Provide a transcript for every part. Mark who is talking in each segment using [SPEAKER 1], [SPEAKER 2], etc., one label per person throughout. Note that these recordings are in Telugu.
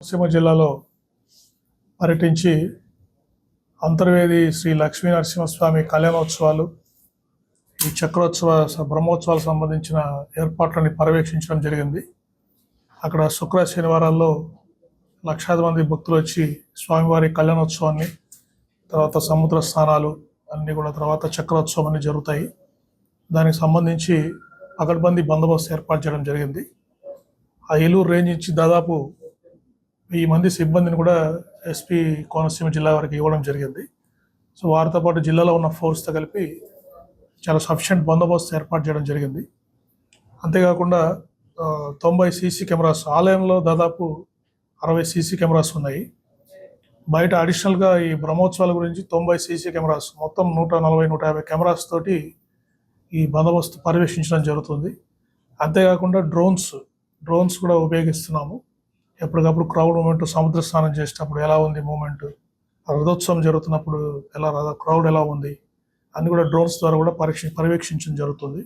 [SPEAKER 1] కోనసీమ జిల్లాలో పర్యటించి అంతర్వేది శ్రీ లక్ష్మీ నరసింహస్వామి కళ్యాణోత్సవాలు ఈ చక్రోత్సవ స- బ్రహ్మోత్సవాలకు సంబంధించిన ఏర్పాట్లని పర్యవేక్షించడం జరిగింది. అక్కడ శుక్ర శనివారాల్లో లక్షాది మంది భక్తులు వచ్చి స్వామివారి కళ్యాణోత్సవాన్ని తర్వాత సముద్ర స్నానాలు అన్నీ కూడా తర్వాత చక్రోత్సవం అన్ని జరుగుతాయి. దానికి సంబంధించి పగడ్బందీ బందోబస్తు ఏర్పాటు చేయడం జరిగింది. ఆ ఏలూరు రేంజ్ నుంచి దాదాపు వెయ్యి మంది సిబ్బందిని కూడా ఎస్పీ కోనసీమ జిల్లా వారికి ఇవ్వడం జరిగింది. సో వారితో పాటు జిల్లాలో ఉన్న ఫోర్స్తో కలిపి చాలా సఫిషియంట్ బందోబస్తు ఏర్పాటు చేయడం జరిగింది. అంతేకాకుండా తొంభై సీసీ కెమెరాస్ ఆలయంలో దాదాపు అరవై సీసీ కెమెరాస్ ఉన్నాయి. బయట అడిషనల్గా ఈ బ్రహ్మోత్సవాల గురించి తొంభై సీసీ కెమెరాస్ మొత్తం నూట నలభై నూట యాభై కెమెరాస్ తోటి ఈ బందోబస్తు పర్యవేక్షించడం జరుగుతుంది. అంతేకాకుండా డ్రోన్స్ డ్రోన్స్ కూడా ఉపయోగిస్తున్నాము. ఎప్పటికప్పుడు క్రౌడ్ మూమెంట్ సముద్ర స్నానం చేసేటప్పుడు ఎలా ఉంది మూమెంట్ రథోత్సవం జరుగుతున్నప్పుడు ఎలా రథ క్రౌడ్ ఎలా ఉంది? అన్ని కూడా డ్రోన్స్ ద్వారా కూడా పరీక్ష పర్యవేక్షించడం జరుగుతుంది.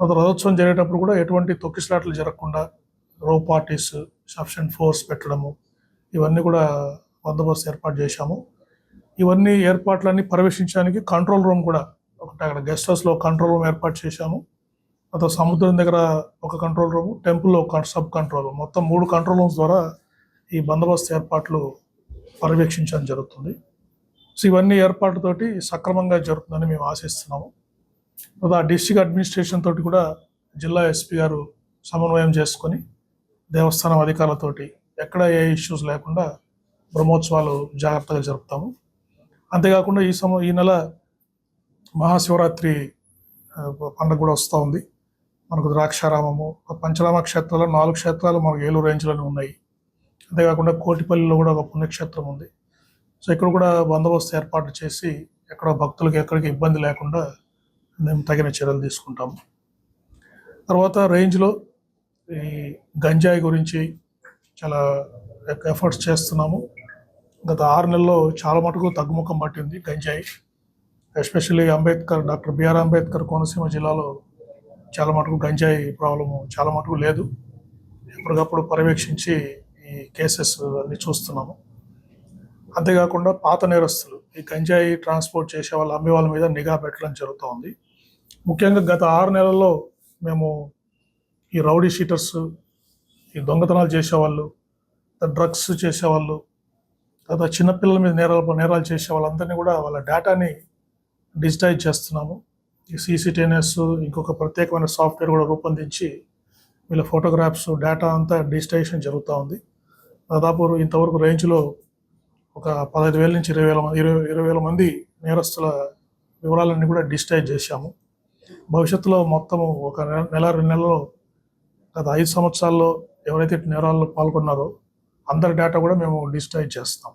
[SPEAKER 1] రథోత్సవం జరిగేటప్పుడు కూడా ఎటువంటి తొక్కిసలాట్లు జరగకుండా రో పార్టీస్ సఫిషియెంట్ ఫోర్స్ పెట్టడము ఇవన్నీ కూడా బందోబస్తు ఏర్పాటు చేశాము. ఇవన్నీ ఏర్పాట్లన్నీ పర్యవేక్షించడానికి కంట్రోల్ రూమ్ కూడా ఒకటి అక్కడ గెస్ట్ హౌస్లో కంట్రోల్ రూమ్ ఏర్పాటు చేశాము. తర్వాత సముద్రం దగ్గర ఒక కంట్రోల్ రూమ్ టెంపుల్లో ఒక సబ్ కంట్రోల్ రూమ్ మొత్తం మూడు కంట్రోల్ రూమ్స్ ద్వారా ఈ బందోబస్తు ఏర్పాట్లు పర్యవేక్షించడం జరుగుతుంది. సో ఇవన్నీ ఏర్పాట్లతోటి సక్రమంగా జరుగుతుందని మేము ఆశిస్తున్నాము. తర్వాత డిస్టిక్ అడ్మినిస్ట్రేషన్ తోటి కూడా జిల్లా ఎస్పీ గారు సమన్వయం చేసుకొని దేవస్థానం అధికారులతోటి ఎక్కడ ఏ ఇష్యూస్ లేకుండా బ్రహ్మోత్సవాలు జాగ్రత్తగా జరుపుతాము. అంతేకాకుండా ఈ సమ ఈ నెల మహాశివరాత్రి పండుగ కూడా వస్తూ ఉంది. మనకు ద్రాక్షారామము పంచరామ క్షేత్రాలు నాలుగు క్షేత్రాలు మనకు ఏలూరు రేంజ్లోనే ఉన్నాయి. అంతేకాకుండా కోటిపల్లిలో కూడా ఒక పుణ్యక్షేత్రం ఉంది. సో ఇక్కడ కూడా బందోబస్తు ఏర్పాటు చేసి ఎక్కడ భక్తులకు ఎక్కడికి ఇబ్బంది లేకుండా మేము తగిన చర్యలు తీసుకుంటాము తర్వాత రేంజ్లో ఈ గంజాయి గురించి చాలా ఎఫర్ట్స్ చేస్తున్నాము. గత ఆరు నెలల్లో చాలా మటుకు తగ్గుముఖం పట్టింది గంజాయి. Especially Ambedkar doctor B R Ambedkar Konaseema జిల్లాలో చాలా మటుకు గంజాయి ప్రాబ్లము చాలా మటుకు లేదు. ఎప్పటికప్పుడు పర్యవేక్షించి ఈ కేసెస్ అన్ని చూస్తున్నాము. అంతేకాకుండా పాత నేరస్తులు ఈ గంజాయి ట్రాన్స్పోర్ట్ చేసే వాళ్ళ అమ్మే వాళ్ళ మీద నిఘా పెట్టడం జరుగుతూ ఉంది ముఖ్యంగా గత ఆరు నెలల్లో మేము ఈ రౌడీ షీటర్స్ ఈ దొంగతనాలు చేసేవాళ్ళు డ్రగ్స్ చేసేవాళ్ళు తర్వాత చిన్నపిల్లల మీద నేరాలు నేరాలు చేసే వాళ్ళందరినీ కూడా వాళ్ళ డేటాని డిజిటైజ్ చేస్తున్నాము. ఈ సీసీటీఎన్ఎస్ ఇంకొక ప్రత్యేకమైన సాఫ్ట్వేర్ కూడా రూపొందించి వీళ్ళ ఫోటోగ్రాఫ్స్ డేటా అంతా డిజిటైజేషన్ జరుగుతూ ఉంది. దాదాపు ఇంతవరకు రేంజ్లో ఒక పదహైదు వేల నుంచి ఇరవై వేల మంది ఇరవై ఇరవై వేల మంది నేరస్తుల వివరాలన్నీ కూడా డిజిటైజ్ చేశాము. భవిష్యత్తులో మొత్తము ఒక నెల- నెల రెండు నెలలో గత ఐదు సంవత్సరాల్లో ఎవరైతే నేరాల్లో పాల్గొన్నారో అందరి డేటా కూడా మేము డిజిటైజ్ చేస్తాం.